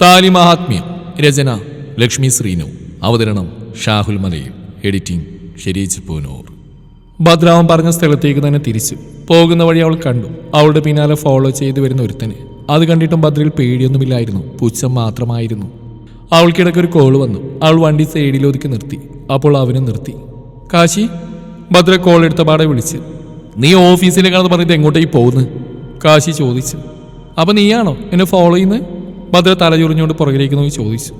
താലി മഹാത്മ്യം രചന ലക്ഷ്മി ശ്രീനു. അവതരണം ഷാഹുൽ മലയിൽ. എഡിറ്റിംഗ് ഷെരീച്ച് പൂനൂർ. ഭദ്രാവൻ പറഞ്ഞ സ്ഥലത്തേക്ക് തന്നെ തിരിച്ചു. പോകുന്ന വഴി അവൾ കണ്ടു. അവളുടെ പിന്നാലെ ഫോളോ ചെയ്ത് വരുന്ന ഒരുത്തന്. അത് കണ്ടിട്ടും ഭദ്രയിൽ പേടിയൊന്നുമില്ലായിരുന്നു. പുച്ഛം മാത്രമായിരുന്നു. അവൾക്കിടയ്ക്ക് ഒരു കോൾ വന്നു. അവൾ വണ്ടി സൈഡിൽ ഒതുക്കി നിർത്തി. അപ്പോൾ അവനെ നിർത്തി. കാശി ഭദ്ര കോൾ എടുത്ത പാടെ വിളിച്ച്. നീ ഓഫീസിലേക്കാണെന്ന് പറഞ്ഞിട്ട് എങ്ങോട്ടേക്ക് പോകുന്നു കാശി ചോദിച്ചു. അപ്പൊ നീയാണോ എന്നെ ഫോളോ ചെയ്യുന്നത് ഭദ്ര തലചുറിഞ്ഞുകൊണ്ട് പുറകിലേക്ക് നോക്കി ചോദിച്ചു.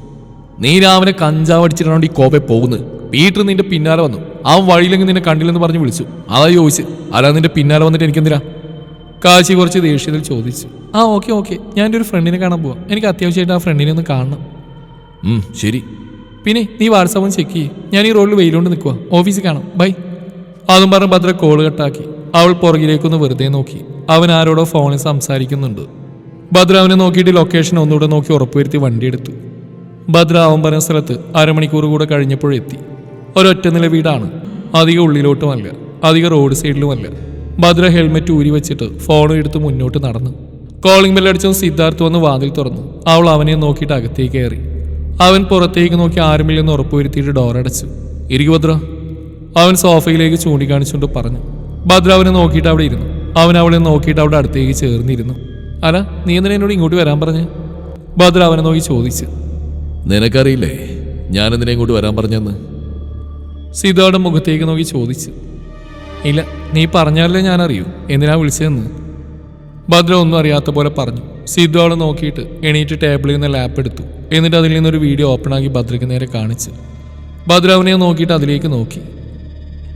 നീ രാവിലെ കഞ്ചാവ് അടിച്ചിട്ടാണ് ഈ കോപ്പെ പോകുന്നത്? വീട്ടിൽ നിന്റെ പിന്നാലെ വന്നു. ആ വഴിയിലെങ്കിൽ നിന്നെ കണ്ടില്ലെന്ന് പറഞ്ഞ് വിളിച്ചു. അതാ ചോദിച്ച്. അല്ല നിന്റെ പിന്നാലെ വന്നിട്ട് എനിക്കെന്തിനാ? കാശി കുറച്ച് ദേഷ്യത്തിൽ ചോദിച്ചു. ആ ഓക്കെ ഓക്കെ. ഞാൻ എന്റെ ഒരു ഫ്രണ്ടിനെ കാണാൻ പോവാം. എനിക്ക് അത്യാവശ്യമായിട്ട് ആ ഫ്രണ്ടിനെ ഒന്ന് കാണണം. ശരി. പിന്നെ നീ വാട്സാപ്പ് ഒന്ന് ചെക്ക് ചെയ്യ്. ഞാൻ ഈ റോഡിൽ വെയിലുകൊണ്ട് നിൽക്കുക ഓഫീസിൽ കാണാം. ബൈ. അതും പറഞ്ഞ് ഭദ്ര കോൾ കട്ടാക്കി. അവൾ പുറകിലേക്കൊന്ന് വെറുതെ നോക്കി. അവൻ ആരോടോ ഫോണിൽ സംസാരിക്കുന്നുണ്ട്. ഭദ്ര അവനെ നോക്കിയിട്ട് ലൊക്കേഷൻ ഒന്നുകൂടെ നോക്കി ഉറപ്പുവരുത്തി വണ്ടി എടുത്തു. ഭദ്ര അവൻ പറഞ്ഞ സ്ഥലത്ത് അരമണിക്കൂർ കൂടെ കഴിഞ്ഞപ്പോഴെത്തി ഒരൊറ്റ നില വീടാണ്. അധികം ഉള്ളിലോട്ടുമല്ല അധികം റോഡ് സൈഡിലുമല്ല ഭദ്ര ഹെൽമെറ്റ് ഊരി വെച്ചിട്ട് ഫോണും എടുത്ത് മുന്നോട്ട് നടന്നു. കോളിംഗ് ബെല്ലടിച്ചതും സിദ്ധാർത്ഥ് വന്ന് വാതിൽ തുറന്നു. അവൾ അവനെ നോക്കിയിട്ട് അകത്തേക്ക് കയറി. അവൻ പുറത്തേക്ക് നോക്കി ആരുമില്ലെന്ന് ഉറപ്പുവരുത്തിയിട്ട് ഡോർ അടച്ചു. ഇരിക്കു ഭദ്ര. അവൻ സോഫയിലേക്ക് ചൂണ്ടിക്കാണിച്ചുകൊണ്ട് പറഞ്ഞു. ഭദ്ര അവനെ നോക്കിയിട്ട് അവിടെ ഇരുന്നു. അവൻ അവളെ നോക്കിയിട്ട് അവിടെ അടുത്തേക്ക് ചേർന്നിരുന്നു. അല്ല നീ എന്തിനാ എന്നോട് ഇങ്ങോട്ട് വരാൻ പറഞ്ഞ്? ഭദ്ര അവനെ നോക്കി ചോദിച്ചു. നിനക്കറിയില്ലേ ഞാൻ ഞാനെന്തിനെ ഇങ്ങോട്ട് വരാൻ പറഞ്ഞെന്ന്? സീതയുടെ മുഖത്തേക്ക് നോക്കി ചോദിച്ചു. ഇല്ല നീ പറഞ്ഞാലേ ഞാൻ അറിയൂ എന്തിനാ വിളിച്ചതെന്ന്? ഭദ്ര ഒന്നും അറിയാത്ത പോലെ പറഞ്ഞു. സിദ്ധു അവളെ നോക്കിയിട്ട് എണീറ്റ് ടേബിളിൽ നിന്ന് ലാപ്പ് എടുത്തു. എന്നിട്ട് അതിൽ നിന്നൊരു വീഡിയോ ഓപ്പൺ ആക്കി ഭദ്രയ്ക്ക് നേരെ കാണിച്ചു. ഭദ്ര അവനെ നോക്കിയിട്ട് അതിലേക്ക് നോക്കി.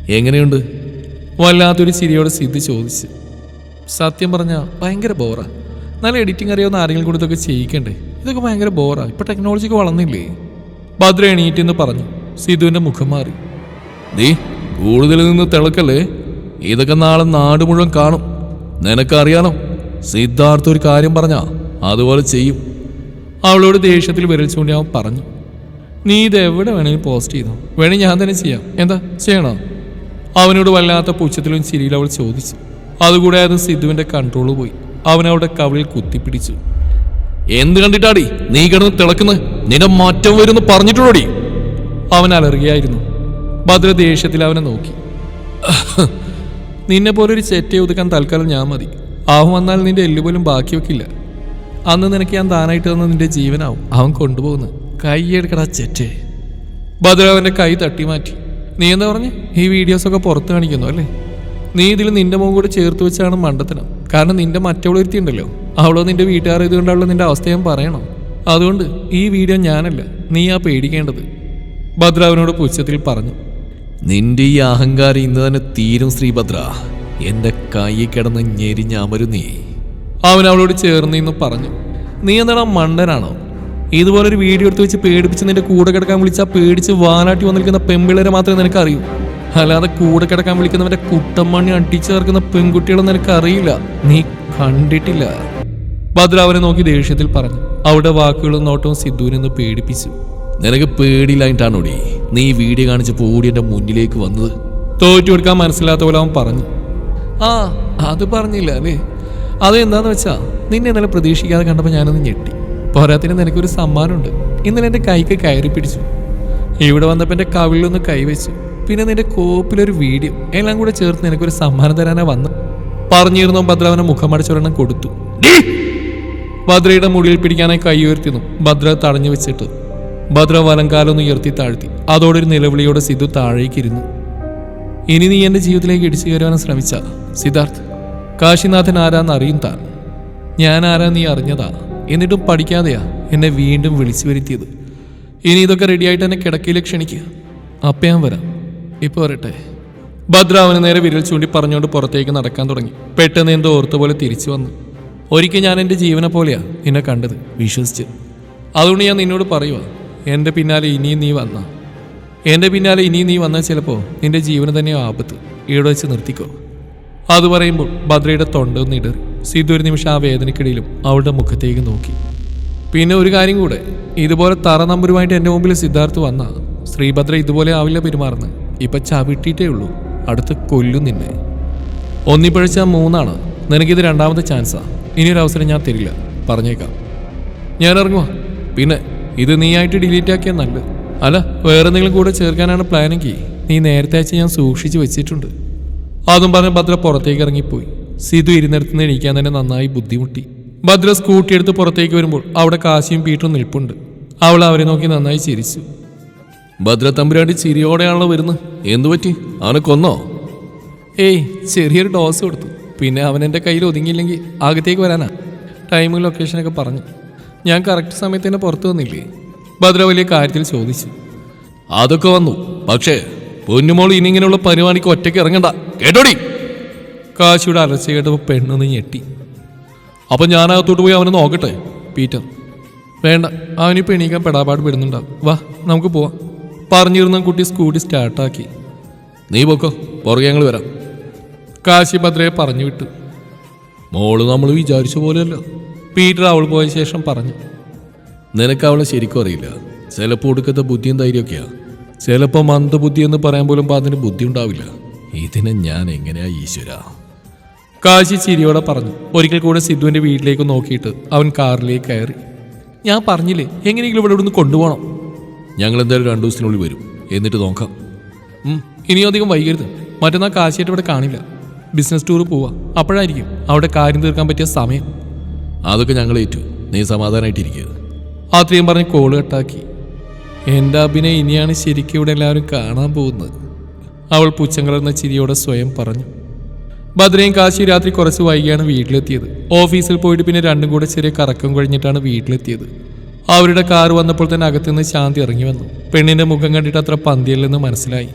എങ്ങനെയുണ്ട്? വല്ലാത്തൊരു ചിരിയോടെ സിദ്ധു ചോദിച്ചു. സത്യം പറഞ്ഞാൽ ഭയങ്കര ബോറാ നല്ല എഡിറ്റിംഗ് അറിയാവുന്ന ആരെങ്കിലും കൂടി ഇതൊക്കെ ചെയ്യിക്കണ്ടേ? ഇതൊക്കെ ഭയങ്കര ബോറാണ് ഇപ്പൊ ടെക്നോളജിക്ക് വളർന്നില്ലേ? ഭദ്ര എണീറ്റെന്ന് പറഞ്ഞു. സിധുവിന്റെ മുഖം മാറി. നീ കൂടുതൽ നിന്ന് തിളക്കല്ലേ? ഇതൊക്കെ നാളെ നാട് മുഴുവൻ കാണും. നിനക്കറിയാലോ സിദ്ധാർത്ഥ ഒരു കാര്യം പറഞ്ഞാ അതുപോലെ ചെയ്യും. അവളോട് ദേഷ്യത്തിൽ വിരൽ ഞാൻ അവൻ പറഞ്ഞു. നീ ഇത് എവിടെ വേണമെങ്കിലും പോസ്റ്റ് ചെയ്തോ? വേണമെങ്കിൽ ഞാൻ തന്നെ ചെയ്യാം. എന്താ ചെയ്യണോ? അവനോട് വല്ലാത്ത പുച്ഛത്തിലും ചിരിയിൽ അവൾ ചോദിച്ചു. അതുകൂടാതെ സിദ്ധുവിന്റെ കൺട്രോൾ പോയി. അവൻ അവളുടെ കവിളിൽ കുത്തിപ്പിടിച്ചു. എന്ത് കണ്ടിട്ടാടി നീ കിടന്ന് തിളക്കുന്നത് നിന്റെ മാറ്റം വരുന്നു പറഞ്ഞിട്ടുള്ളോടി? അവൻ അലറുകയായിരുന്നു ഭദ്ര ദേഷ്യത്തിൽ അവനെ നോക്കി. നിന്നെ പോലെ ഒരു ചെറ്റയെ ഒതുക്കാൻ തൽക്കാലം ഞാൻ മതി. അവൻ വന്നാൽ നിന്റെ എല്ലുപോലും ബാക്കി വെക്കില്ല അന്ന് നിനക്ക് ഞാൻ താനായിട്ട് തന്ന നിന്റെ ജീവനാവും. അവൻ കൊണ്ടുപോകുന്നു. കൈയെടുക്കടാ ചെറ്റേ ഭദ്ര അവന്റെ കൈ തട്ടി മാറ്റി നീ എന്താ പറഞ്ഞ്? ഈ വീഡിയോസൊക്കെ പുറത്ത് കാണിക്കുന്നു അല്ലേ? നീ ഇതിൽ നിന്റെ മുഖം കൂടെ ചേർത്ത് വെച്ചാണ് മണ്ടത്തനം. കാരണം നിന്റെ മറ്റവളൊരുത്തി ഉണ്ടല്ലോ. അവളോ നിന്റെ വീട്ടുകാർ ഇതുകൊണ്ടുള്ള നിന്റെ അവസ്ഥ ഞാൻ പറയണം? അതുകൊണ്ട് ഈ വീഡിയോ ഞാനല്ല നീ ആ പേടിക്കേണ്ടത്. ഭദ്ര അവനോട് പുച്ഛത്തിൽ പറഞ്ഞു. നിന്റെ ഈ അഹങ്കാരം ഇന്ന് തന്നെ തീരും ശ്രീഭദ്ര എന്റെ കൈ കിടന്ന് ഞെരിഞ്ഞ നീ. അവൻ അവളോട് ചേർന്ന് ഇന്ന് പറഞ്ഞു നീ എന്താണ് മണ്ടനാണോ? ഇതുപോലൊരു വീഡിയോ എടുത്ത് വെച്ച് പേടിപ്പിച്ച് നിന്റെ കൂടെ കിടക്കാൻ വിളിച്ചാൽ പേടിച്ച് വാനാട്ടി വന്നിരിക്കുന്ന പെമ്പിളരെ മാത്രമേ നിനക്ക് അറിയൂ അല്ലാതെ കൂടെ കിടക്കാൻ വിളിക്കുന്നവന്റെ കുട്ടമ്മണ്ണി അടിച്ചു ചേർക്കുന്ന പെൺകുട്ടികളെ നിനക്ക് അറിയില്ല നീ കണ്ടിട്ടില്ല. ഭദ്ര അവനെ നോക്കി ദേഷ്യത്തിൽ പറഞ്ഞു. അവിടെ വാക്കുകളും നോട്ടവും സിദ്ധുവിനെ പേടിപ്പിച്ചു. നിനക്ക് പേടിയില്ലായിട്ടാണോടി നീ വീഡിയോ കാണിച്ചപ്പോൾ ഓടി എന്റെ മുന്നിലേക്ക് വന്നത്. തോറ്റു കൊടുക്കാൻ മനസ്സിലാത്ത പോലെ അവൻ പറഞ്ഞു. ആ അത് പറഞ്ഞില്ല അല്ലേ? അത് എന്താന്ന് വെച്ചാ നിന്നെ ഇന്നലെ പ്രതീക്ഷിക്കാതെ കണ്ടപ്പോൾ ഞാനൊന്ന് ഞെട്ടി. പോരാത്തിന് നിനക്കൊരു സമ്മാനമുണ്ട്. ഇന്നലെ എന്റെ കൈക്ക് കയറി പിടിച്ചു. ഇവിടെ വന്നപ്പോൾ എന്റെ കവിളിലൊന്ന് കൈവച്ചു. പിന്നെ നിന്റെ കോപ്പിലൊരു വീഡിയോ. എല്ലാം കൂടെ ചേർത്ത് നിനക്കൊരു സമ്മാനം തരാനാ വന്നു. പറഞ്ഞിരുന്നു ഭദ്രവനെ മുഖമടച്ചൊരെണ്ണം കൊടുത്തു. ഭദ്രയുടെ മുടിയിൽ പിടിക്കാനായി കൈ ഉയർത്തിന്നു ഭദ്ര തടഞ്ഞു വെച്ചിട്ട്. ഭദ്ര വലങ്കാലൊന്ന് ഉയർത്തി താഴ്ത്തി. അതോടൊരു നിലവിളിയോടെ സിദ്ധു താഴേക്കിരുന്നു ഇനി നീ എന്റെ ജീവിതത്തിലേക്ക് ഇടിച്ചു കയറുവാനും ശ്രമിച്ച സിദ്ധാർത്ഥ്. കാശിനാഥൻ ആരാന്ന് അറിയും താൻ. ഞാൻ ആരാ നീ അറിഞ്ഞതാ. എന്നിട്ടും പഠിക്കാതെയാ എന്നെ വീണ്ടും വിളിച്ചു വരുത്തിയത്. ഇനി ഇതൊക്കെ റെഡിയായിട്ട് എന്നെ കിടക്കയിലേക്ക് ക്ഷണിക്കുക അപ്പം ഞാൻ വരാം. ഇപ്പൊ വരട്ടെ. ഭദ്ര നേരെ വിരൽ ചൂണ്ടി പറഞ്ഞുകൊണ്ട് പുറത്തേക്ക് നടക്കാൻ തുടങ്ങി. പെട്ടെന്ന് എന്തോ ഓർത്തുപോലെ തിരിച്ചു വന്നു. ഒരിക്കൽ ഞാൻ എന്റെ ജീവനെ പോലെയാ നിന്നെ കണ്ടത് വിശ്വസിച്ച്. അതുകൊണ്ട് ഞാൻ നിന്നോട് പറയുക എന്റെ പിന്നാലെ ഇനിയും നീ വന്ന. എന്റെ പിന്നാലെ ഇനിയും നീ വന്നാൽ ചിലപ്പോൾ നിന്റെ ജീവന് തന്നെ ആപത്ത്. ഇവിടെ വെച്ച് നിർത്തിക്കോ. അത് പറയുമ്പോൾ ഭദ്രയുടെ തൊണ്ടൊന്ന് ഇടറി. സിദ്ധു ഒരു നിമിഷം ആ വേദനയ്ക്കിടയിലും അവളുടെ മുഖത്തേക്ക് നോക്കി. പിന്നെ ഒരു കാര്യം കൂടെ ഇതുപോലെ തറ നമ്പരുമായിട്ട് എന്റെ മുമ്പിൽ സിദ്ധാർത്ഥ് വന്ന ശ്രീഭദ്ര ഇതുപോലെ ആവില്ല പെരുമാറുന്നത്. ഇപ്പൊ ചവിട്ടിയിട്ടേ ഉള്ളൂ. അടുത്ത് കൊല്ലും നിന്നെ. ഒന്നിപ്പഴിച്ച മൂന്നാണ്. നിനക്കിത് രണ്ടാമത്തെ ചാൻസാ. ഇനിയൊരു അവസരം ഞാൻ തരില്ല. പറഞ്ഞേക്കാം. ഞാൻ ഇറങ്ങുക പിന്നെ ഇത് നീയായിട്ട് ഡിലീറ്റ് ആക്കിയാൽ നല്ലത്. അല്ല വേറെ എന്തെങ്കിലും കൂടെ ചേർക്കാനാണ് പ്ലാനെങ്കിൽ നീ നേരത്തെ അയച്ച് ഞാൻ സൂക്ഷിച്ച് വെച്ചിട്ടുണ്ട്. അതും പറഞ്ഞ് ഭദ്ര പുറത്തേക്ക് ഇറങ്ങിപ്പോയി. സിധു ഇരുന്നിടത്ത് നിന്ന് എണീക്കാൻ തന്നെ നന്നായി ബുദ്ധിമുട്ടി. ഭദ്ര സ്കൂട്ടി എടുത്ത് പുറത്തേക്ക് വരുമ്പോൾ അവിടെ കാശിയും പീറ്റും നിൽപ്പുണ്ട്. അവൾ അവരെ നോക്കി നന്നായി ചിരിച്ചു. ഭദ്ര തമ്പുരാട്ടി ചിരിയോടെയാണല്ലോ വരുന്നത്. എന്തു പറ്റി? അവനെ കൊന്നോ? ഏയ് ചെറിയൊരു ഡോസ് കൊടുത്തു. പിന്നെ അവൻ എന്റെ കയ്യിൽ ഒതുങ്ങിയില്ലെങ്കിൽ അകത്തേക്ക് വരാനാ. ടൈമും ലൊക്കേഷനൊക്കെ പറഞ്ഞു. ഞാൻ കറക്റ്റ് സമയത്ത് തന്നെ പുറത്തു വന്നില്ലേ? ഭദ്ര വലിയ കാര്യത്തിൽ ചോദിച്ചു. അതൊക്കെ വന്നു. പക്ഷേ പൊന്നുമോൾ ഇനി ഇങ്ങനെയുള്ള പരിപാടിക്ക് ഒറ്റയ്ക്ക് ഇറങ്ങണ്ട. കേട്ടോടി? കാശിയുടെ അലച്ച കേട്ടപ്പോൾ പെണ്ണൊന്ന് ഞെട്ടി. അപ്പൊ ഞാൻ അകത്തോട്ട് പോയി അവനെ നോക്കട്ടെ പീറ്റർ? വേണ്ട അവനിപ്പോൾ എണീക്കാൻ പെടാപാട് പെടുന്നുണ്ടാവും. വാ നമുക്ക് പോവാം. പറഞ്ഞിരുന്ന കുട്ടി സ്കൂട്ടി സ്റ്റാർട്ടാക്കി. നീ പോക്കോ പുറകെ ഞങ്ങൾ വരാം. കാശി ഭദ്രയെ പറഞ്ഞു വിട്ടു. മോൾ നമ്മൾ വിചാരിച്ച പോലെയല്ല. പീറ്റർ അവൾ പോയ ശേഷം പറഞ്ഞു നിനക്ക് അവളെ ശരിക്കും അറിയില്ല. ചിലപ്പോൾ ഒടുക്കത്തെ ബുദ്ധിയും ധൈര്യമൊക്കെയാ. ചിലപ്പോൾ മന്ദബുദ്ധി എന്ന് പറയാൻ പോലും അതിന് ബുദ്ധി ഉണ്ടാവില്ല. ഇതിനെ ഞാൻ എങ്ങനെയാ ഈശ്വര? കാശി ചിരിയോടെ പറഞ്ഞു ഒരിക്കൽ കൂടെ സിദ്ധുവിന്റെ വീട്ടിലേക്ക് നോക്കിയിട്ട് അവൻ കാറിലേക്ക് കയറി. ഞാൻ പറഞ്ഞില്ലേ എങ്ങനെയെങ്കിലും ഇവിടെ ഇവിടുന്ന് കൊണ്ടുപോകണം. ഞങ്ങൾ എന്തായാലും രണ്ടു ദിവസത്തിനുള്ളിൽ വരും. എന്നിട്ട് നോക്കാം. ഇനിയും അധികം വൈകരുത്. മറ്റന്നാൾ കാശിയായിട്ട് ഇവിടെ കാണില്ല. ബിസിനസ് ടൂർ പോവാ. അപ്പോഴായിരിക്കും അവിടെ കാര്യം തീർക്കാൻ പറ്റിയ സമയം. അതൊക്കെ ഞങ്ങൾ ഏറ്റു. നീ സമാധാനമായിട്ടിരിക്കുക അത്രയും പറഞ്ഞ് കോൾ കട്ടാക്കി. എന്റെ അഭിനയം ഇനിയാണ് ശരിക്കും ഇവിടെ എല്ലാവരും കാണാൻ പോകുന്നത്. അവൾ പുച്ഛം കലർന്ന ചിരിയോടെ സ്വയം പറഞ്ഞു. ഭദ്രയും കാശി രാത്രി കുറച്ച് വൈകിയാണ് വീട്ടിലെത്തിയത്. ഓഫീസിൽ പോയിട്ട് പിന്നെ രണ്ടും കൂടെ ചെറിയ കറക്കം കഴിഞ്ഞിട്ടാണ് വീട്ടിലെത്തിയത്. അവരുടെ കാർ വന്നപ്പോൾ തന്നെ അകത്തുനിന്ന് ശാന്തി ഇറങ്ങി വന്നു. പെണ്ണിന്റെ മുഖം കണ്ടിട്ട് അത്ര പന്തിയല്ലെന്ന് മനസ്സിലായി.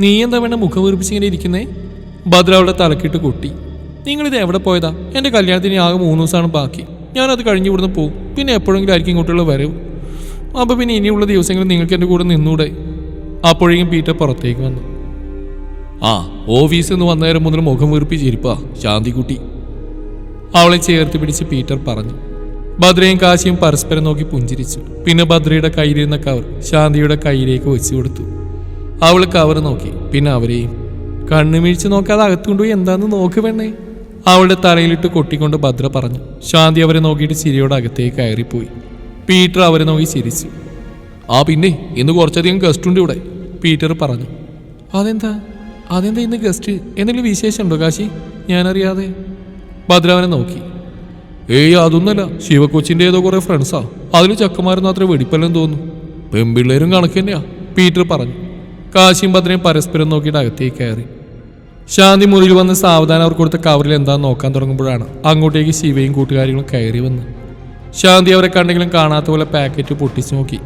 നീ എന്താ വേണ്ട മുഖം വീർപ്പിച്ചിങ്ങനെ ഇരിക്കുന്നേ? ഭദ്ര അവളുടെ തലക്കിട്ട് കൊട്ടി. നിങ്ങളിത് എവിടെ പോയതാ? എന്റെ കല്യാണത്തിന് ആകെ മൂന്ന് ദിവസമാണ് ബാക്കി. ഞാനത് കഴിഞ്ഞ് ഇവിടുന്ന് പോകും പിന്നെ എപ്പോഴെങ്കിലും ആയിരിക്കും ഇങ്ങോട്ടുള്ള വരവ്. അപ്പോൾ പിന്നെ ഇനിയുള്ള ദിവസങ്ങളിൽ നിങ്ങൾക്ക് എന്റെ കൂടെ നിന്നൂടെ? അപ്പോഴേക്കും പീറ്റർ പുറത്തേക്ക് വന്നു. ആ ഓഫീസിൽ നിന്ന് വന്നേരം മുതൽ മുഖം വീർപ്പിച്ചിരിപ്പാ ശാന്തിക്കുട്ടി. അവളെ ചേർത്ത് പിടിച്ച് പീറ്റർ പറഞ്ഞു. ഭദ്രയും കാശിയും പരസ്പരം നോക്കി പുഞ്ചിരിച്ചു. പിന്നെ ഭദ്രയുടെ കയ്യിലിരുന്ന കവർ ശാന്തിയുടെ കയ്യിലേക്ക് വെച്ചു കൊടുത്തു. അവൾ കവർ നോക്കി. പിന്നെ അവരെയും കണ്ണുമിഴിച്ച് നോക്കാതെ അകത്തുകൊണ്ടുപോയി എന്താന്ന് നോക്ക് വേണേ അവളുടെ തലയിലിട്ട് കൊട്ടിക്കൊണ്ട് ഭദ്ര പറഞ്ഞു. ശാന്തി അവരെ നോക്കിയിട്ട് ചിരിയോടെ അകത്തേക്ക് കയറിപ്പോയി. പീറ്റർ അവരെ നോക്കി ചിരിച്ചു. ആ പിന്നെ ഇന്ന് കുറച്ചധികം ഗസ്റ്റ് ഉണ്ട് ഇവിടെ പീറ്റർ പറഞ്ഞു. അതെന്താ? അതെന്താ ഇന്ന് ഗസ്റ്റ് എന്തെങ്കിലും വിശേഷമുണ്ടോ കാശി? ഞാനറിയാതെ. ഭദ്ര അവനെ നോക്കി. ഏയ് അതൊന്നല്ല ശിവകൊച്ചിന്റെ ഏതോ കുറെ ഫ്രണ്ട്സാ അതിൽ ചക്കന്മാരെന്ന് അത്ര വെടിപ്പല്ലെന്ന് തോന്നുന്നു. പെമ്പിള്ളേരും കണക്ക് തന്നെയാ പീറ്റർ പറഞ്ഞു. കാശിയും ഭദ്രയും പരസ്പരം നോക്കിയിട്ട് അകത്തേക്ക് കയറി. ശാന്തി മുറിയിൽ വന്ന് സാവധാനം അവർ കൊടുത്ത കവറിൽ എന്താന്ന് നോക്കാൻ തുടങ്ങുമ്പോഴാണ് അങ്ങോട്ടേക്ക് ശിവയും കൂട്ടുകാരികളും കയറി വന്ന്. ശാന്തി അവരെ കണ്ടെങ്കിലും കാണാത്ത പോലെ പാക്കറ്റ് പൊട്ടിച്ചു നോക്കി.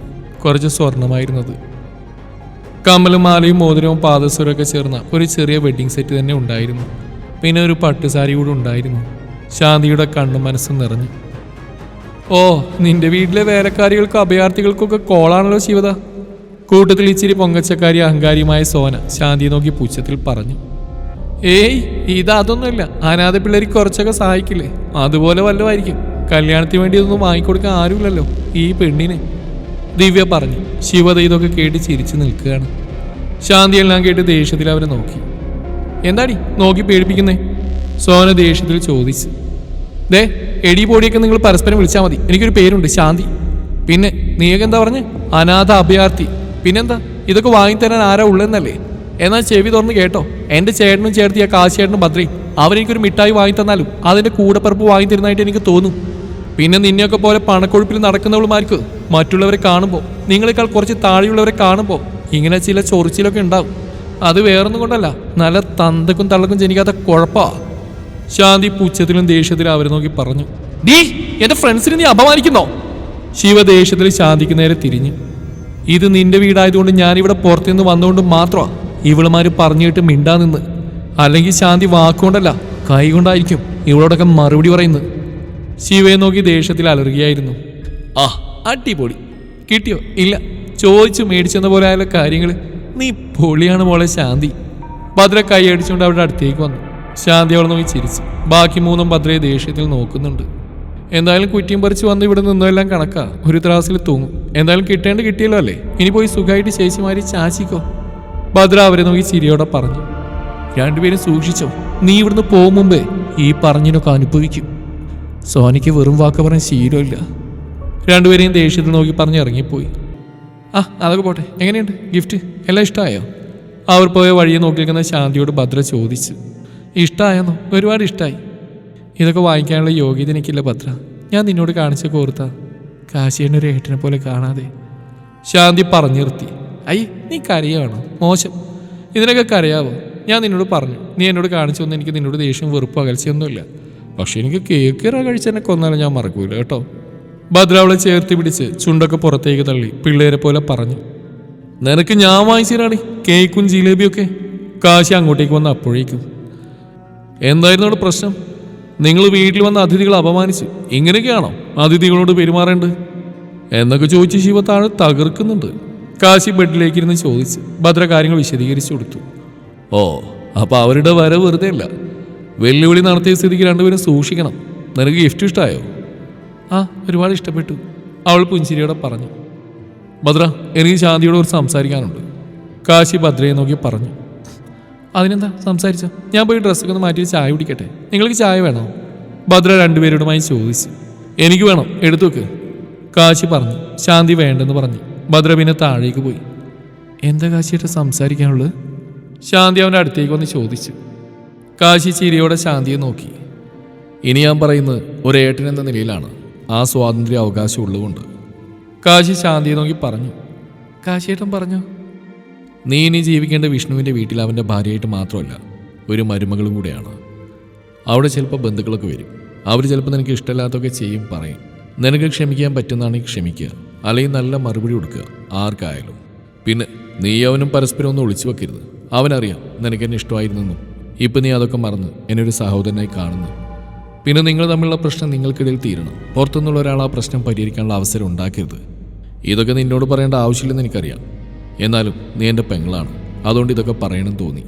കുറച്ച് സ്വർണമായിരുന്നത്. കമ്മലും മാലയും മോതിരവും പാദസരമൊക്കെ ചേർന്ന ഒരു ചെറിയ വെഡ്ഡിംഗ് സെറ്റ് തന്നെ ഉണ്ടായിരുന്നു. പിന്നെ ഒരു പട്ടുസാരി കൂടെ ഉണ്ടായിരുന്നു. ശാന്തിയുടെ കണ്ണു മനസ്സും നിറഞ്ഞു. ഓ നിന്റെ വീട്ടിലെ വേലക്കാരികൾക്കും അഭയാർത്ഥികൾക്കൊക്കെ കോളാണല്ലോ ശിവത കൂട്ടത്തിൽ ഇച്ചിരി പൊങ്കച്ചക്കാരി അഹങ്കാരിയുമായ സോന ശാന്തി നോക്കി പുച്ഛത്തിൽ പറഞ്ഞു. ഏയ് ഇത് അതൊന്നുമില്ല. അനാഥ പിള്ളേർ കുറച്ചൊക്കെ സഹായിക്കില്ലേ? അതുപോലെ വല്ലതുമായിരിക്കും കല്യാണത്തിന് വേണ്ടി ഇതൊന്നും വാങ്ങിക്കൊടുക്കാൻ ആരുമില്ലല്ലോ ഈ പെണ്ണിന്. ദിവ്യ പറഞ്ഞു. ശിവത ഇതൊക്കെ കേട്ട് ചിരിച്ചു നിൽക്കുകയാണ്. ശാന്തി എല്ലാം കേട്ട് ദേഷ്യത്തിൽ അവരെ നോക്കി. എന്താടി? നോക്കി പേടിപ്പിക്കുന്നേ? സോന ദേഷ്യത്തിൽ ചോദിച്ചു ദേ എടി പൊടിയൊക്കെ നിങ്ങൾ പരസ്പരം വിളിച്ചാൽ മതി. എനിക്കൊരു പേരുണ്ട് ശാന്തി. പിന്നെ നീയൊക്കെ എന്താ പറഞ്ഞ്? അനാഥ അഭയാർത്ഥി. പിന്നെന്താ? ഇതൊക്കെ വാങ്ങിത്തരാൻ ആരാ ഉള്ളതെന്നല്ലേ എന്നാൽ ചെവി തുറന്ന് കേട്ടോ. എന്റെ ചേട്ടനും ചേർത്തിയ കാശിയേട്ടനും ഭദ്രയും. അവരെനിക്കൊരു മിഠായി വാങ്ങി തന്നാലും അതിന്റെ കൂടപ്പറപ്പ് വാങ്ങി തരുന്നതായിട്ട് എനിക്ക് തോന്നും. പിന്നെ നിന്നെയൊക്കെ പോലെ പണക്കൊഴുപ്പിൽ നടക്കുന്നവളുമാർക്ക് മറ്റുള്ളവരെ കാണുമ്പോൾ നിങ്ങളെക്കാൾ കുറച്ച് താഴെയുള്ളവരെ കാണുമ്പോൾ ഇങ്ങനെ ചില ചൊറിച്ചിലൊക്കെ ഉണ്ടാവും. അത് വേറൊന്നും കൊണ്ടല്ല. നല്ല തന്തക്കും തള്ളക്കും ജനിക്കാത്ത കുഴപ്പമാ ശാന്തി പുച്ഛത്തിലും ദേഷ്യത്തിലും അവരെ നോക്കി പറഞ്ഞു നീ എന്റെ ഫ്രണ്ട്സിനെ നീ അപമാനിക്കുന്നോ? ശിവ ദേഷ്യത്തിൽ ശാന്തിക്ക് നേരെ തിരിഞ്ഞു ഇത് നിന്റെ വീടായതുകൊണ്ട് ഇവിടെ പുറത്തുനിന്ന് വന്നുകൊണ്ട് മാത്രമാ ഇവളുമാർ പറഞ്ഞിട്ട് മിണ്ടാ നിന്ന്. അല്ലെങ്കിൽ ശാന്തി വാക്കുകൊണ്ടല്ല കൈ കൊണ്ടായിരിക്കും ഇവളോടൊക്കെ മറുപടി പറയുന്നത്. ശിവയെ നോക്കി ദേഷ്യത്തിൽ അലറുകയായിരുന്നു ആ അടിപൊളി. കിട്ടിയോ? ഇല്ല. ചോദിച്ചു മേടിച്ചെന്ന പോലെ ആയുള്ള കാര്യങ്ങൾ നീ പൊളിയാണ് മോളെ ശാന്തി. ഭദ്ര കൈ അടിച്ചുകൊണ്ട് അവരുടെ അടുത്തേക്ക് വന്നു. ശാന്തി നോക്കി ചിരിച്ചു. ബാക്കി മൂന്നും ഭദ്രയെ ദേഷ്യത്തിൽ നോക്കുന്നുണ്ട്. എന്തായാലും കുറ്റിയും പറിച്ച് വന്ന് ഇവിടെ നിന്നെല്ലാം കണക്കാ. ഒരു ത്രാസിൽ തൂങ്ങും. എന്തായാലും കിട്ടേണ്ട കിട്ടിയല്ലോ അല്ലേ? ഇനി പോയി സുഖമായിട്ട് ചേച്ചിമാരി ചാച്ചിക്കോ. ഭദ്ര അവരെ നോക്കി ചിരിയോടെ പറഞ്ഞു. രണ്ടുപേരും സൂക്ഷിച്ചോ. നീ ഇവിടുന്ന് പോകും മുമ്പേ ഈ പറഞ്ഞിനൊക്കെ അനുഭവിക്കും. സോനിക്ക് വെറും വാക്ക് പറഞ്ഞ ശീലമില്ല. രണ്ടുപേരെയും ദേഷ്യത്തിൽ നോക്കി പറഞ്ഞ് ഇറങ്ങിപ്പോയി. ആ അതൊക്കെ പോട്ടെ. എങ്ങനെയുണ്ട്? ഗിഫ്റ്റ്? എല്ലാം ഇഷ്ടമായോ അവർ പോയ വഴിയെ നോക്കി നിൽക്കുന്ന ശാന്തിയോട് ഭദ്ര ചോദിച്ചു. ഇഷ്ടമായെന്നോ ഒരുപാട് ഇഷ്ടമായി ഇതൊക്കെ വാങ്ങിക്കാനുള്ള യോഗ്യത എനിക്കില്ല പത്ര ഞാൻ നിന്നോട് കാണിച്ച കോർത്ത. കാശിയുടെ ഒരു ഏട്ടനെ പോലെ കാണാതെ. ശാന്തി പറഞ്ഞു നിർത്തി. അയ്യ നീ കരയാണോ? മോശം. ഇതിനൊക്കെ കരയാവോ? ഞാൻ നിന്നോട് പറഞ്ഞു. നീ എന്നോട് കാണിച്ചു തന്നു. എനിക്ക് നിന്നോട് ദേഷ്യം വെറുപ്പ് അകൽച്ചയൊന്നുമില്ല. പക്ഷെ എനിക്ക് കേക്ക് ഇറ കഴിച്ചെന്നെ കൊന്നാലും ഞാൻ മറക്കൂല കേട്ടോ? ഭദ്ര ചേർത്തി പിടിച്ച് ചുണ്ടൊക്കെ പുറത്തേക്ക് തള്ളി പിള്ളേരെ പോലെ പറഞ്ഞു. നിനക്ക് ഞാൻ വാങ്ങിച്ചിരാണി കേക്കും ജിലേബിയൊക്കെ. കാശി അങ്ങോട്ടേക്ക് വന്ന് അപ്പോഴേക്കും എന്തായിരുന്നു അവിടെ പ്രശ്നം? നിങ്ങൾ വീട്ടിൽ വന്ന അതിഥികളെ അപമാനിച്ച് ഇങ്ങനെയൊക്കെയാണോ അതിഥികളോട് പെരുമാറേണ്ടത്? എന്നൊക്കെ ചോദിച്ച് ശിവ താഴെ തകർക്കുന്നുണ്ട്. കാശി ബെഡിലേക്ക് ഇരുന്ന് ചോദിച്ച് ഭദ്ര കാര്യങ്ങൾ വിശദീകരിച്ചു കൊടുത്തു. ഓ അപ്പോൾ അവരുടെ വര വെറുതെ അല്ല. വെല്ലുവിളി നടത്തിയ സ്ഥിതിക്ക് രണ്ടുപേരും സൂക്ഷിക്കണം. നിനക്ക് ഗിഫ്റ്റ് ഇഷ്ടമായോ ആ ഒരുപാട് ഇഷ്ടപ്പെട്ടു. അവൾ പുഞ്ചിരിയോടെ പറഞ്ഞു. ഭദ്ര എനിക്ക് ശാന്തിയോട് ഒരു സംസാരിക്കാനുണ്ട്. കാശി ഭദ്രയെ നോക്കി പറഞ്ഞു. അതിനെന്താ സംസാരിച്ചോ? ഞാൻ പോയി ഡ്രസ്സൊക്കെ ഒന്ന് മാറ്റി ചായ കുടിക്കട്ടെ. നിങ്ങൾക്ക് ചായ വേണോ? ഭദ്ര രണ്ടുപേരോടുമായി ചോദിച്ചു. എനിക്ക് വേണം? എടുത്തു വെക്ക്. കാശി പറഞ്ഞു. ശാന്തി വേണ്ടെന്ന് പറഞ്ഞു. ഭദ്ര പിന്നെ താഴേക്ക് പോയി. എന്താ കാശിയായിട്ട് സംസാരിക്കാനുള്ളത്? ശാന്തി അവന്റെ അടുത്തേക്ക് വന്ന് ചോദിച്ചു. കാശി ചിരിയോടെ ശാന്തിയെ നോക്കി. ഇനി ഞാൻ പറയുന്നത് ഒരേട്ടൻ എന്ന നിലയിലാണ്. ആ സ്വാതന്ത്ര്യ അവകാശം ഉള്ളതുകൊണ്ട്. കാശി ശാന്തിയെ നോക്കി പറഞ്ഞു. കാശിയേട്ടൻ പറഞ്ഞു? നീ ഇനി ജീവിക്കേണ്ട വിഷ്ണുവിന്റെ വീട്ടിൽ അവന്റെ ഭാര്യയായിട്ട് മാത്രമല്ല ഒരു മരുമകളും കൂടെയാണ്. അവിടെ ചിലപ്പോൾ ബന്ധുക്കളൊക്കെ വരും. അവർ ചിലപ്പോൾ നിനക്ക് ഇഷ്ടമില്ലാത്തൊക്കെ ചെയ്യും പറയും. നിനക്ക് ക്ഷമിക്കാൻ പറ്റുന്നതാണെങ്കിൽ ക്ഷമിക്കുക. അല്ലെങ്കിൽ നല്ല മറുപടി കൊടുക്കുക ആർക്കായാലും. പിന്നെ നീ അവനും പരസ്പരം ഒന്ന് ഒളിച്ചു വെക്കരുത്. അവനറിയാം നിനക്ക് എന്നെ ഇഷ്ടമായിരുന്നെന്നും. ഇപ്പം നീ അതൊക്കെ മറന്ന് എന്നെ ഒരു സഹോദരനായി കാണുന്നു. പിന്നെ നിങ്ങൾ തമ്മിലുള്ള പ്രശ്നം നിങ്ങൾക്കിടയിൽ തീരണം. പുറത്തുനിന്നുള്ള ഒരാൾ ആ പ്രശ്നം പരിഹരിക്കാനുള്ള അവസരം ഉണ്ടാക്കരുത്. ഇതൊക്കെ നിന്നോട് പറയേണ്ട ആവശ്യമില്ലെന്ന് എനിക്കറിയാം. എന്നാലും നീ എന്റെ പെങ്ങളാണ്. അതുകൊണ്ട് ഇതൊക്കെ പറയണം തോന്നി.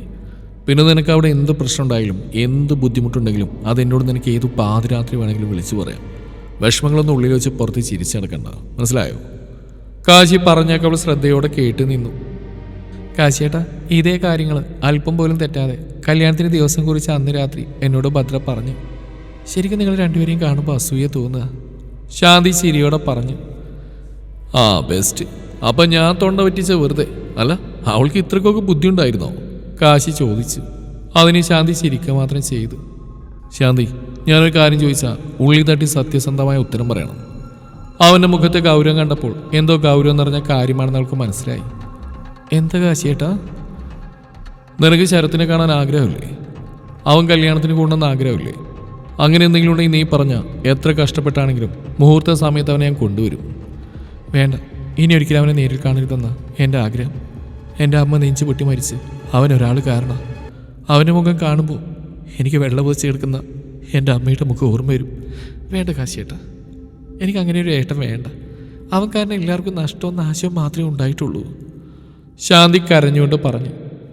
പിന്നെ നിനക്ക് അവിടെ എന്ത് പ്രശ്നം ഉണ്ടായാലും എന്ത് ബുദ്ധിമുട്ടുണ്ടെങ്കിലും അത് എന്നോട് നിനക്ക് ഏത് പാതിരാത്രി വേണമെങ്കിലും വിളിച്ചു പറയാം. വിഷമങ്ങളൊന്നും ഉള്ളിൽ വെച്ച് പുറത്ത് ചിരിച്ചടക്കണ്ട മനസ്സിലായോ? കാശി പറഞ്ഞേക്ക് അവൾ ശ്രദ്ധയോടെ കേട്ട് നിന്നു. കാശിയേട്ടാ ഇതേ കാര്യങ്ങൾ അല്പം പോലും തെറ്റാതെ കല്യാണത്തിന് ദിവസം കുറിച്ച് അന്ന് രാത്രി എന്നോട് ഭദ്ര പറഞ്ഞു. ശരിക്കും നിങ്ങൾ രണ്ടുപേരെയും കാണുമ്പോൾ അസൂയ തോന്നുക? ശാന്തി ചിരിയോടെ പറഞ്ഞു. ആ ബെസ്റ്റ് അപ്പൊ ഞാൻ തൊണ്ട പറ്റിച്ച വെറുതെ. അല്ല അവൾക്ക് ഇത്രക്കൊക്കെ ബുദ്ധിയുണ്ടായിരുന്നോ? കാശി ചോദിച്ചു. അതിന് ശാന്തി ശരിക്കുക മാത്രം ചെയ്തു. ശാന്തി ഞാനൊരു കാര്യം ചോദിച്ചാൽ ഉള്ളി തട്ടി സത്യസന്ധമായ ഉത്തരം പറയണം. അവന്റെ മുഖത്തെ ഗൗരവം കണ്ടപ്പോൾ എന്തോ ഗൗരവം നിറഞ്ഞ കാര്യമാണെന്ന് അവൾക്ക് മനസ്സിലായി. എന്താ കാശിയേട്ടാ? നിനക്ക് ശരത്തിനെ കാണാൻ ആഗ്രഹമില്ലേ? അവൻ കല്യാണത്തിന് കൂടണമെന്ന് ആഗ്രഹമില്ലേ? അങ്ങനെ എന്തെങ്കിലും ഉണ്ടെങ്കിൽ നീ പറഞ്ഞ എത്ര കഷ്ടപ്പെട്ടാണെങ്കിലും മുഹൂർത്ത സമയത്ത് അവനെ ഞാൻ കൊണ്ടുവരും. വേണ്ട. ഇനി ഒരിക്കലും അവനെ നേരിൽ കാണരുതെന്ന എന്റെ ആഗ്രഹം. എന്റെ അമ്മ നെഞ്ചു പൊട്ടി മരിച്ച് അവൻ ഒരാൾ കാരണം. അവന്റെ മുഖം കാണുമ്പോൾ എനിക്ക് വെള്ളം പൊതിച്ച് കിടക്കുന്ന എന്റെ അമ്മയുടെ മുഖം ഓർമ്മ വരും. വേണ്ട കാശിയേട്ടാ എനിക്ക് അങ്ങനെ ഒരു ഏട്ടൻ വേണ്ട. അവൻ കാരണം എല്ലാവർക്കും നഷ്ടവും നാശവും മാത്രമേ ഉണ്ടായിട്ടുള്ളൂ. ശാന്തി കരഞ്ഞുകൊണ്ട് പറഞ്ഞു.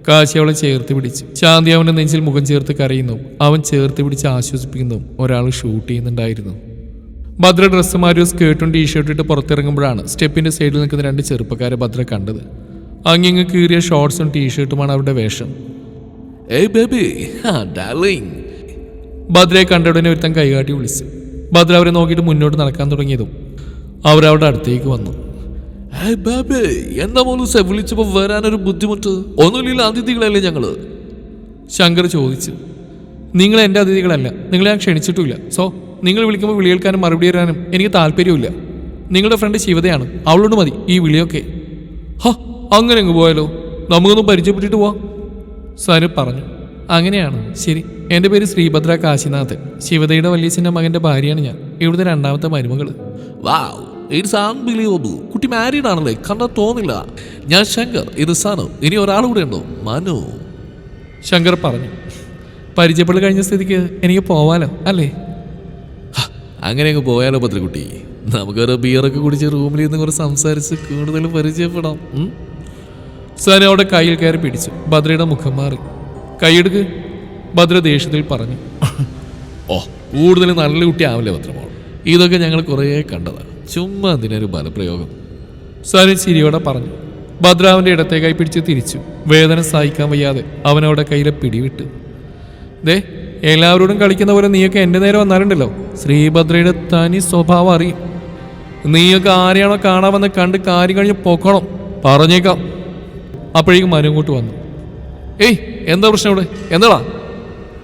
കാശി അവളെ ചേർത്ത് പിടിച്ച്. ശാന്തി അവന്റെ നെഞ്ചിൽ മുഖം ചേർത്ത് കരയുന്നു. അവൻ ചേർത്ത് പിടിച്ച് ആശ്വസിപ്പിക്കുന്നതും ഒരാൾ ഷൂട്ട് ചെയ്യുന്നുണ്ടായിരുന്നു. ഭദ്ര ഡ്രസ്സ് മാറി ഒരു സ്കേർട്ടും ടീഷർട്ടും ഇട്ട് പുറത്തിറങ്ങുമ്പോഴാണ് സ്റ്റെപ്പിന്റെ സൈഡിൽ നിൽക്കുന്ന രണ്ട് ചെറുപ്പക്കാരെ ഭദ്ര കണ്ടത്. അങ്ങിങ്ങ് കീറിയ ഷോർട്സും ടീഷർട്ടുമാണ് അവരുടെ വേഷം. ഏയ് ബേബി ഡാർലിംഗ് ഭദ്രയെ കണ്ട ഉടനെ ഒരുത്തൻ കൈകാട്ടി വിളിച്ചു. ഭദ്ര അവരെ നോക്കിയിട്ട് മുന്നോട്ട് നടക്കാൻ തുടങ്ങിയതും അവരവിടെ അടുത്തേക്ക് വന്നു. ഏയ് ബേബി എന്താ മോലൂസെ വിളിച്ചപ്പോൾ വരാനൊരു ബുദ്ധിമുട്ട്? ഒന്നുമില്ല അതിഥികളല്ലേ ഞങ്ങൾ? ശങ്കർ ചോദിച്ചു. നിങ്ങൾ എന്റെ അതിഥികളല്ല. നിങ്ങളെ ഞാൻ ക്ഷണിച്ചിട്ടുമില്ല. സോ നിങ്ങൾ വിളിക്കുമ്പോൾ വിളി കേൾക്കാനും മറുപടി തരാനും എനിക്ക് താല്പര്യമില്ല നിങ്ങളുടെ ഫ്രണ്ട് ശിവതയാണ്. അവളോട് മതി ഈ വിളിയൊക്കെ. ഹ അങ്ങനെ അങ്ങ് പോയാലോ? നമുക്കൊന്ന് പരിചയപ്പെട്ടിട്ട് പോവാം. സനു പറഞ്ഞു. അങ്ങനെയാണ്. ശരി. എന്റെ പേര് ശ്രീഭദ്ര കാശിനാഥ് ശിവതയുടെ വല്യച്ഛന്റെ മകന്റെ ഭാര്യയാണ് ഞാൻ. ഇവിടുത്തെ രണ്ടാമത്തെ മരുമകൾ വാവ് ഇറ്റ്സ് അൺബിലീവബിൾ കുട്ടി മാരീഡ് ആണല്ലേ? കണ്ടാൽ തോന്നില്ല. ഞാൻ ശങ്കർ ഇത് സാനു. ഇനി ഒരാൾ കൂടെ ഉണ്ടോ? മനു. ശങ്കർ പറഞ്ഞു. പരിചയപ്പെടൽ കഴിഞ്ഞ സ്ഥിതിക്ക് എനിക്ക് പോവാലോ അല്ലേ? അങ്ങനെ അങ്ങ് പോയാലോ പത്രിക്കുട്ടി നമുക്കൊരു ബിയറൊക്കെ കുടിച്ച് റൂമിൽ നിന്ന് കുറച്ച് സംസാരിച്ച് കൂടുതൽ പരിചയപ്പെടാം? സനു അവിടെ കയ്യിൽ കയറി പിടിച്ചു. ഭദ്രയുടെ മുഖം മാറി. കൈയെടുക്ക്. ഭദ്ര ദേഷ്യത്തിൽ പറഞ്ഞു. ഓ കൂടുതൽ നല്ല കുട്ടി ആവില്ല പത്രമാണ് ഇതൊക്കെ ഞങ്ങൾ കുറേ കണ്ടതാണ് ചുമ്മാ അതിനൊരു ബലപ്രയോഗം. സരി ചിരിയോടെ പറഞ്ഞു. ഭദ്ര അവന്റെ ഇടത്തെ കൈ പിടിച്ച് തിരിച്ചു. വേദന സഹിക്കാൻ വയ്യാതെ അവനവിടെ കയ്യിലെ പിടിവിട്ട്. ദേ എല്ലാവരോടും കളിക്കുന്ന പോലെ നീയൊക്കെ എന്റെ നേരെ വന്നാലുണ്ടല്ലോ. ശ്രീഭദ്രയുടെ തനി സ്വഭാവം അറിയും. നീയൊക്കെ ആരെയാണോ കാണാമെന്ന് കണ്ട് കാര്യം കഴിഞ്ഞ് പൊക്കണം. പറഞ്ഞേക്കാം. അപ്പോഴേക്കും മനുങ്ങോട്ട് വന്നു. ഏയ് എന്താ പ്രശ്നം ഇവിടെ? എന്താടാ?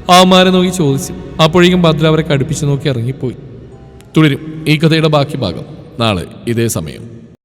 ആമാരെ നോക്കി ചോദിച്ചു. അപ്പോഴേക്കും ഭദ്ര അവരെ കടുപ്പിച്ച് നോക്കി ഇറങ്ങിപ്പോയി. തുടരും. ഈ കഥയുടെ ബാക്കി ഭാഗം നാളെ ഇതേ സമയം.